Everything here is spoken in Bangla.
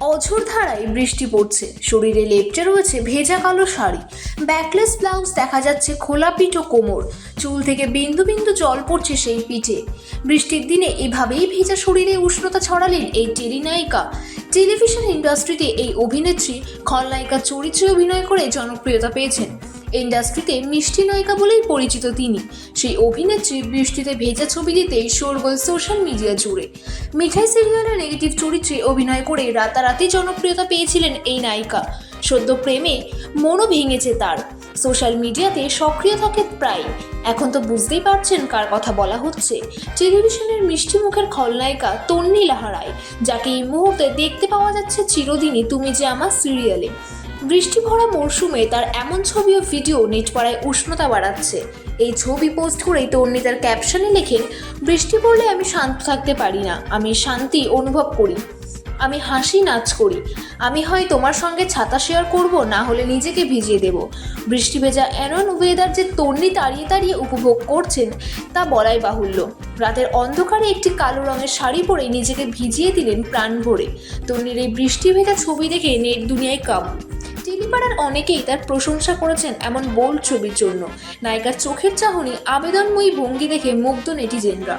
অঝোর ধারায় বৃষ্টি পড়ছে। শরীরে লেপটে রয়েছে ভেজা কালো শাড়ি। ব্যাকলেস ব্লাউজ দেখা যাচ্ছে খোলা পিঠ ও কোমর। চুল থেকে বিন্দু বিন্দু জল পড়ছে সেই পিঠে। বৃষ্টির দিনে এভাবেই ভেজা শরীরে উষ্ণতা ছড়ালেন এই টেলিনায়িকা টেলিভিশন ইন্ডাস্ট্রিতে এই অভিনেত্রী খলনায়িকার চরিত্রে অভিনয় করে জনপ্রিয়তা পেয়েছেন। ইন্ডাস্ট্রিতে মিষ্টি নায়িকা বলেই পরিচিত তিনি। সেই অভিনেত্রী বৃষ্টিতে ভেজা ছবি দিতেই শোরগোল সোশ্যাল মিডিয়া জুড়ে। মিঠাই সিরিয়ালের নেগেটিভ চরিত্রে অভিনয় করে রাতারাতি জনপ্রিয়তা পেয়েছিলেন এই নায়িকা। সদ্য প্রেমে মনও ভেঙেছে তার। সোশ্যাল মিডিয়াতে সক্রিয় থাকে প্রায়। এখন তো বুঝতেই পারছেন কার কথা বলা হচ্ছে। টেলিভিশনের মিষ্টি মুখের খলনায়িকা তন্নি লাহারায় যাকে এই মুহূর্তে দেখতে পাওয়া যাচ্ছে চিরদিনই তুমি যে আমার সিরিয়ালে। বৃষ্টি ভরা মরশুমে তার এমন ছবি ও ভিডিও নেটপাড়ায় উষ্ণতা বাড়াচ্ছে। এই ছবি পোস্ট করেই তন্নি তার ক্যাপশনে লেখেন, বৃষ্টি পড়লে আমি শান্ত থাকতে পারি না, আমি শান্তি অনুভব করি। আমি হাসি নাচ করি। আমি হয় তোমার সঙ্গে ছাতা শেয়ার করব, না হলে নিজেকে ভিজিয়ে দেব। বৃষ্টি ভেজা এমন ওয়েদার যে তন্নি তাড়িয়ে তাড়িয়ে উপভোগ করছেন, তা বলাই বাহুল্য। রাতের অন্ধকারে একটি কালো রঙের শাড়ি পরে নিজেকে ভিজিয়ে দিলেন প্রাণ ভরে। তন্নির এই বৃষ্টি ভেজা ছবি দেখে নেট দুনিয়ায় কাবু। টেলিপাড়ার অনেকেই তার প্রশংসা করেছেন এমন বোল্ড ছবির জন্য। নায়িকার চোখের চাহনি আবেদনময়ী ভঙ্গি দেখে মুগ্ধ নেটিজেনরা।